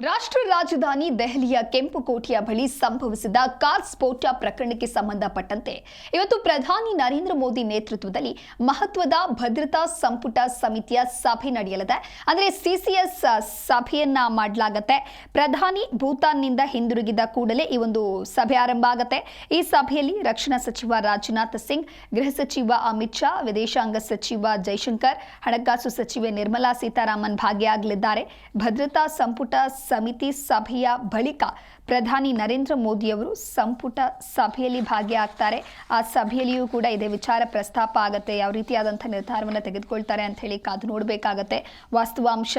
ರಾಷ್ಟ್ರ ರಾಜಧಾನಿ ದೆಹಲಿಯ ಕೆಂಪುಕೋಟೆಯ ಬಳಿ ಸಂಭವಿಸಿದ ಕಾರ್ ಸ್ಫೋಟ ಪ್ರಕರಣಕ್ಕೆ ಸಂಬಂಧಪಟ್ಟಂತೆ ಇವತ್ತು ಪ್ರಧಾನಿ ನರೇಂದ್ರ ಮೋದಿ ನೇತೃತ್ವದಲ್ಲಿ ಮಹತ್ವದ ಭದ್ರತಾ ಸಂಪುಟ ಸಮಿತಿಯ ಸಭೆ ನಡೆಯಲಿದೆ. ಅಂದರೆ ಸಿಸಿಎಸ್ ಸಭೆಯನ್ನ ಮಾಡಲಾಗತ್ತೆ. ಪ್ರಧಾನಿ ಭೂತಾನ್ನಿಂದ ಹಿಂದಿರುಗಿದ ಕೂಡಲೇ ಈ ಒಂದು ಸಭೆ ಆರಂಭ ಆಗತ್ತೆ. ಈ ಸಭೆಯಲ್ಲಿ ರಕ್ಷಣಾ ಸಚಿವ ರಾಜನಾಥ್ ಸಿಂಗ್, ಗೃಹ ಸಚಿವ ಅಮಿತ್ ಶಾ, ವಿದೇಶಾಂಗ ಸಚಿವ ಜೈಶಂಕರ್, ಹಣಕಾಸು ಸಚಿವೆ ನಿರ್ಮಲಾ ಸೀತಾರಾಮನ್ ಭಾಗಿಯಾಗಲಿದ್ದಾರೆ. ಭದ್ರತಾ ಸಂಪುಟ ಸಮಿತಿ ಸಭೆಯ ಬಳಿಕ ಪ್ರಧಾನಿ ನರೇಂದ್ರ ಮೋದಿಯವರು ಸಂಪುಟ ಸಭೆಯಲ್ಲಿ ಭಾಗಿಯಾಗ್ತಾರೆ. ಆ ಸಭೆಯಲ್ಲಿಯೂ ಕೂಡ ಇದೇ ವಿಚಾರ ಪ್ರಸ್ತಾಪ ಆಗುತ್ತೆ. ಯಾವ ರೀತಿಯಾದಂಥ ನಿರ್ಧಾರವನ್ನು ತೆಗೆದುಕೊಳ್ತಾರೆ ಅಂತ ಹೇಳಿ ಕಾದು ನೋಡಬೇಕಾಗತ್ತೆ. ವಾಸ್ತವಾಂಶ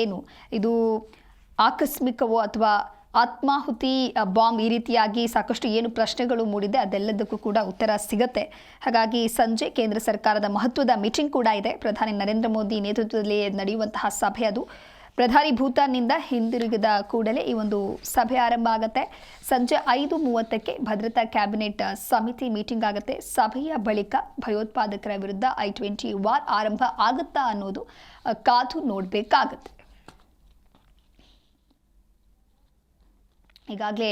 ಏನು? ಇದು ಆಕಸ್ಮಿಕವೋ ಅಥವಾ ಆತ್ಮಾಹುತಿ ಬಾಂಬ್ ಈ ರೀತಿಯಾಗಿ ಸಾಕಷ್ಟು ಏನು ಪ್ರಶ್ನೆಗಳು ಮೂಡಿದೆ ಅದೆಲ್ಲದಕ್ಕೂ ಕೂಡ ಉತ್ತರ ಸಿಗತ್ತೆ. ಹಾಗಾಗಿ ಸಂಜೆ ಕೇಂದ್ರ ಸರ್ಕಾರದ ಮಹತ್ವದ ಮೀಟಿಂಗ್ ಕೂಡ ಇದೆ. ಪ್ರಧಾನಿ ನರೇಂದ್ರ ಮೋದಿ ನೇತೃತ್ವದಲ್ಲಿ ನಡೆಯುವಂತಹ ಸಭೆ ಅದು. ಪ್ರಧಾನಿ ಭೂತಾನ್ನಿಂದ ಹಿಂದಿರುಗಿದ ಕೂಡಲೇ ಈ ಒಂದು ಸಭೆ ಆರಂಭ ಆಗುತ್ತೆ. ಸಂಜೆ ಐದು ಮೂವತ್ತಕ್ಕೆ ಭದ್ರತಾ ಕ್ಯಾಬಿನೆಟ್ ಸಮಿತಿ ಮೀಟಿಂಗ್ ಆಗುತ್ತೆ. ಸಭೆಯ ಬಳಿಕ ಭಯೋತ್ಪಾದಕರ ವಿರುದ್ಧ ಐ ಟ್ವೆಂಟಿ ವಾರ್ ಆರಂಭ ಆಗುತ್ತಾ ಅನ್ನೋದು ಕಾದು ನೋಡಬೇಕಾಗುತ್ತೆ. ಈಗಾಗಲೇ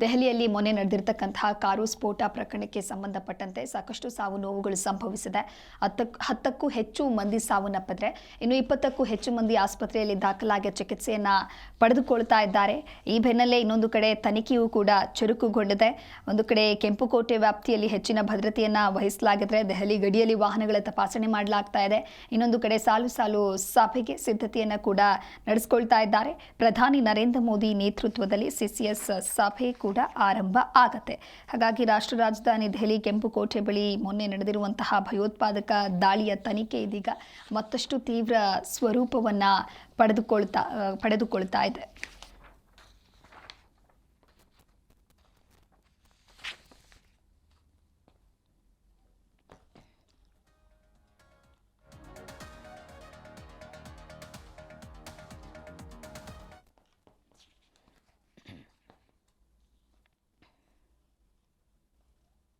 ದೆಹಲಿಯಲ್ಲಿ ಮೊನ್ನೆ ನಡೆದಿರತಕ್ಕಂತಹ ಕಾರು ಸ್ಫೋಟ ಪ್ರಕರಣಕ್ಕೆ ಸಂಬಂಧಪಟ್ಟಂತೆ ಸಾಕಷ್ಟು ಸಾವು ನೋವುಗಳು ಸಂಭವಿಸಿದೆ. ಹತ್ತಕ್ಕೂ ಹತ್ತಕ್ಕೂ ಹೆಚ್ಚು ಮಂದಿ ಸಾವನ್ನಪ್ಪಿದ್ರೆ, ಇನ್ನು ಇಪ್ಪತ್ತಕ್ಕೂ ಹೆಚ್ಚು ಮಂದಿ ಆಸ್ಪತ್ರೆಯಲ್ಲಿ ದಾಖಲಾಗಿ ಚಿಕಿತ್ಸೆಯನ್ನು ಪಡೆದುಕೊಳ್ತಾ ಇದ್ದಾರೆ. ಈ ಬೆನ್ನಲ್ಲೇ ಇನ್ನೊಂದು ಕಡೆ ತನಿಖೆಯೂ ಕೂಡ ಚುರುಕುಗೊಂಡಿದೆ. ಒಂದು ಕಡೆ ಕೆಂಪುಕೋಟೆ ವ್ಯಾಪ್ತಿಯಲ್ಲಿ ಹೆಚ್ಚಿನ ಭದ್ರತೆಯನ್ನು ವಹಿಸಲಾಗಿದ್ರೆ ದೆಹಲಿ ಗಡಿಯಲ್ಲಿ ವಾಹನಗಳ ತಪಾಸಣೆ ಮಾಡಲಾಗ್ತಾ ಇದೆ. ಇನ್ನೊಂದು ಕಡೆ ಸಾಲು ಸಾಲು ಸಭೆಗೆ ಸಿದ್ಧತೆಯನ್ನು ಕೂಡ ನಡೆಸ್ಕೊಳ್ತಾ ಇದ್ದಾರೆ. ಪ್ರಧಾನಿ ನರೇಂದ್ರ ಮೋದಿ ನೇತೃತ್ವದಲ್ಲಿ ಸಿಸಿಎಸ್ ಸಭೆ ಕೂಡ ಆರಂಭ ಆಗತ್ತೆ. ಹಾಗಾಗಿ ರಾಷ್ಟ್ರ ರಾಜಧಾನಿ ದೆಹಲಿ ಕೆಂಪುಕೋಟೆ ಬಳಿ ಮೊನ್ನೆ ನಡೆದಿರುವಂತಹ ಭಯೋತ್ಪಾದಕ ದಾಳಿಯ ತನಿಖೆ ಇದೀಗ ಮತ್ತಷ್ಟು ತೀವ್ರ ಸ್ವರೂಪವನ್ನು ಪಡೆದುಕೊಳ್ತಾ ಪಡೆದುಕೊಳ್ತಾ ಇದೆ.